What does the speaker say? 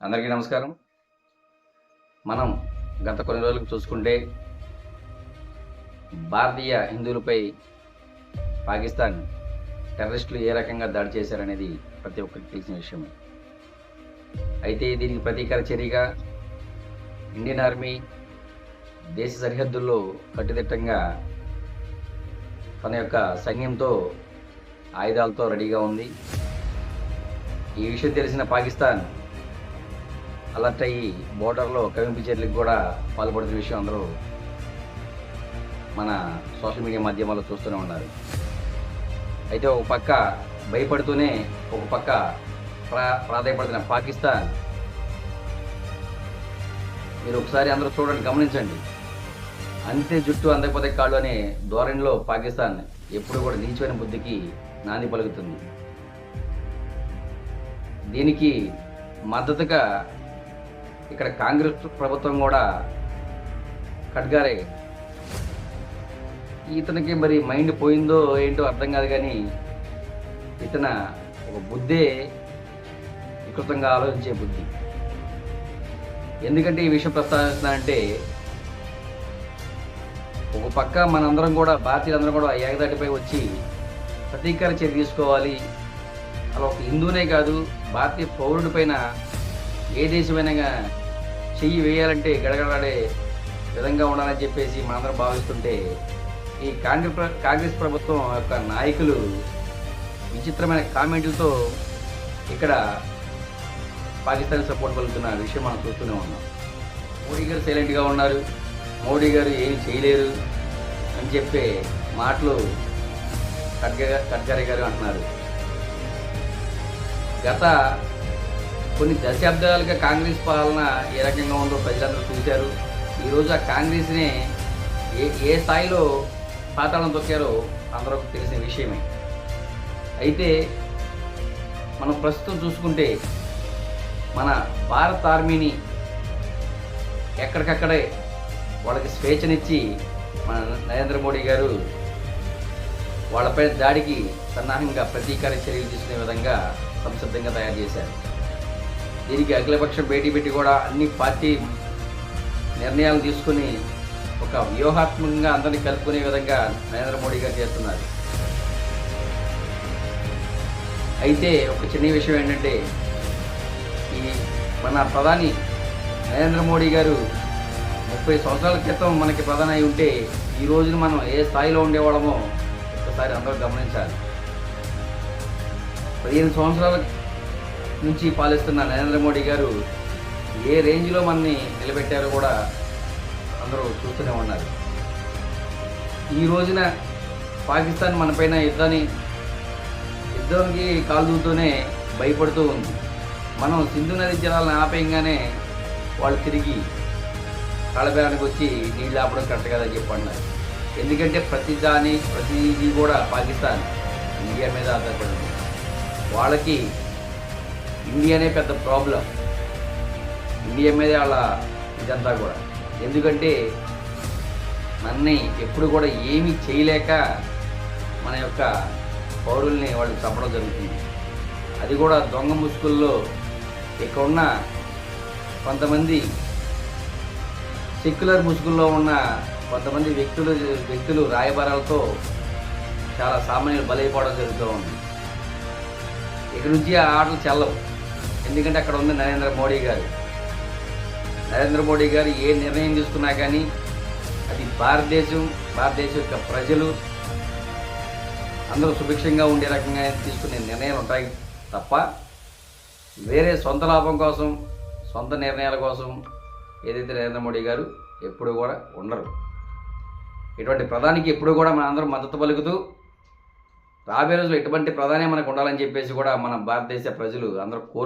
అందరికీ నమస్కారం. మనం గత కొన్ని రోజులకు చూసుకుంటే భారతీయ హిందువులపై పాకిస్తాన్ టెర్రరిస్టులు ఏ రకంగా దాడి చేశారనేది ప్రతి ఒక్కరికి తెలిసిన విషయమే అయితే దీనికి ప్రతీకార చర్యగా ఇండియన్ ఆర్మీ దేశ సరిహద్దుల్లో కట్టుదిట్టంగా తన యొక్క సైన్యంతో ఆయుధాలతో రెడీగా ఉంది. ఈ విషయం తెలిసిన పాకిస్తాన్ అలర్ట్ అయ్యి బోర్డర్లో కవింపు చర్యలకు కూడా పాల్పడుతున్న విషయం అందరూ మన సోషల్ మీడియా మాధ్యమాల్లో చూస్తూనే ఉన్నారు. అయితే ఒక పక్క భయపడుతూనే ఒక పక్క ప్రా ప్రాధాయపడుతున్న పాకిస్తాన్ మీరు ఒకసారి అందరూ చూడండి గమనించండి. అంతే జుట్టు అందకపోతే కాళ్ళు అనే ధోరణిలో పాకిస్తాన్ ఎప్పుడు కూడా నీచమైన బుద్ధికి నాంది పలుకుతుంది. దీనికి మద్దతుగా ఇక్కడ కాంగ్రెస్ ప్రభుత్వం కూడా ఖడ్గారే. ఇతనికి మరి మైండ్ పోయిందో ఏంటో అర్థం కాదు కానీ ఇతన ఒక బుద్ధే వికృతంగా ఆలోచించే బుద్ధి. ఎందుకంటే ఈ విషయం ప్రస్తావిస్తున్నానంటే ఒక పక్క మనందరం కూడా భారతీయులందరం కూడా ఏకదాటిపై వచ్చి ప్రతీకార చర్య తీసుకోవాలి. అలా ఒక హిందూనే కాదు భారతీయ పౌరుడి పైన ఏ దేశమైనా చెయ్యి వేయాలంటే గడగడాడే విధంగా ఉండాలని చెప్పేసి మనందరం భావిస్తుంటే ఈ కాంగ్రెస్ కాంగ్రెస్ ప్రభుత్వం యొక్క నాయకులు విచిత్రమైన కామెంట్లతో ఇక్కడ పాకిస్తాన్ సపోర్ట్ పలుకుతున్న విషయం మనం చూస్తూనే ఉన్నాం. మోడీ గారు సైలెంట్గా ఉన్నారు. మోడీ గారు ఏమి చేయలేరు అని చెప్పే మాటలు కడ్గ ఖడ్గరే గారు అంటున్నారు. గత కొన్ని దశాబ్దాలుగా కాంగ్రెస్ పాలన ఏ రకంగా ఉందో ప్రజలందరూ చూశారు. ఈరోజు ఆ కాంగ్రెస్ని ఏ ఏ స్థాయిలో పాతాళం తొక్కారో అందరూ తెలిసిన విషయమే. అయితే మనం ప్రస్తుతం చూసుకుంటే మన భారత ఆర్మీని ఎక్కడికక్కడే వాళ్ళకి స్వేచ్ఛనిచ్చి మన నరేంద్ర మోడీ గారు వాళ్ళపై దాడికి సన్నాహంగా ప్రతీకార చర్యలు తీసుకునే విధంగా సంసిద్ధంగా తయారు చేశారు. దీనికి అఖిలపక్షం భేటీ పెట్టి కూడా అన్ని పార్టీ నిర్ణయాలు తీసుకుని ఒక వ్యూహాత్మకంగా అందరినీ కలుపుకునే విధంగా నరేంద్ర మోడీ గారు చేస్తున్నారు. అయితే ఒక చిన్న విషయం ఏంటంటే ఈ మన ప్రధాని నరేంద్ర మోడీ గారు ముప్పై సంవత్సరాల క్రితం మనకి ప్రధాని అయి ఉంటే ఈ రోజున మనం ఏ స్థాయిలో ఉండేవాళ్ళమో ఒకసారి అందరూ గమనించాలి. పదిహేను సంవత్సరాల నుంచి పాలిస్తున్న నరేంద్ర మోడీ గారు ఏ రేంజ్లో మనని నిలబెట్టారో కూడా అందరూ చూస్తూనే ఉన్నారు. ఈ రోజున పాకిస్తాన్ మనపైన యుద్ధాన్ని యుద్ధానికి కాలుదూతూనే భయపడుతూ ఉంది. మనం సింధు నది జలాలను ఆపేయంగానే వాళ్ళు తిరిగి కళబేరానికి వచ్చి నీళ్ళు ఆపడం కరెక్ట్ కదని చెప్పి అన్నారు ఎందుకంటే ప్రతిదాని ప్రతిదీ కూడా పాకిస్తాన్ ఇండియా మీద ఆధారపడింది. వాళ్ళకి ఇండియానే పెద్ద ప్రాబ్లం. ఇండియా మీద వాళ్ళ ఇదంతా కూడా. ఎందుకంటే నన్ను ఎప్పుడు కూడా ఏమీ చేయలేక మన యొక్క పౌరుల్ని వాళ్ళు చంపడం జరుగుతుంది. అది కూడా దొంగ ముసుగుల్లో ఇక్కడ ఉన్న కొంతమంది సెక్యులర్ ముసుగుల్లో ఉన్న కొంతమంది వ్యక్తులు వ్యక్తులు రాయబారాలతో చాలా సామాన్యులు బలైపోవడం జరుగుతూ ఉంది. ఇక నుంచి ఆ ఆటలు చల్లవు. ఎందుకంటే అక్కడ ఉంది నరేంద్ర మోడీ గారు. నరేంద్ర మోడీ గారు ఏ నిర్ణయం తీసుకున్నా కానీ అది భారతదేశం భారతదేశం యొక్క ప్రజలు అందరూ సుభిక్షంగా ఉండే రకంగా తీసుకునే నిర్ణయాలు ఉంటాయి తప్ప వేరే సొంత లాభం కోసం సొంత నిర్ణయాల కోసం ఏదైతే నరేంద్ర మోడీ గారు ఎప్పుడు కూడా ఉండరు. ఇటువంటి ప్రధానికి ఎప్పుడు కూడా మనందరం మద్దతు పలుకుతూ రాబోయే రోజులు ఎటువంటి ప్రధానే మనకు ఉండాలని చెప్పేసి కూడా మన భారతదేశ ప్రజలు అందరూ కోరు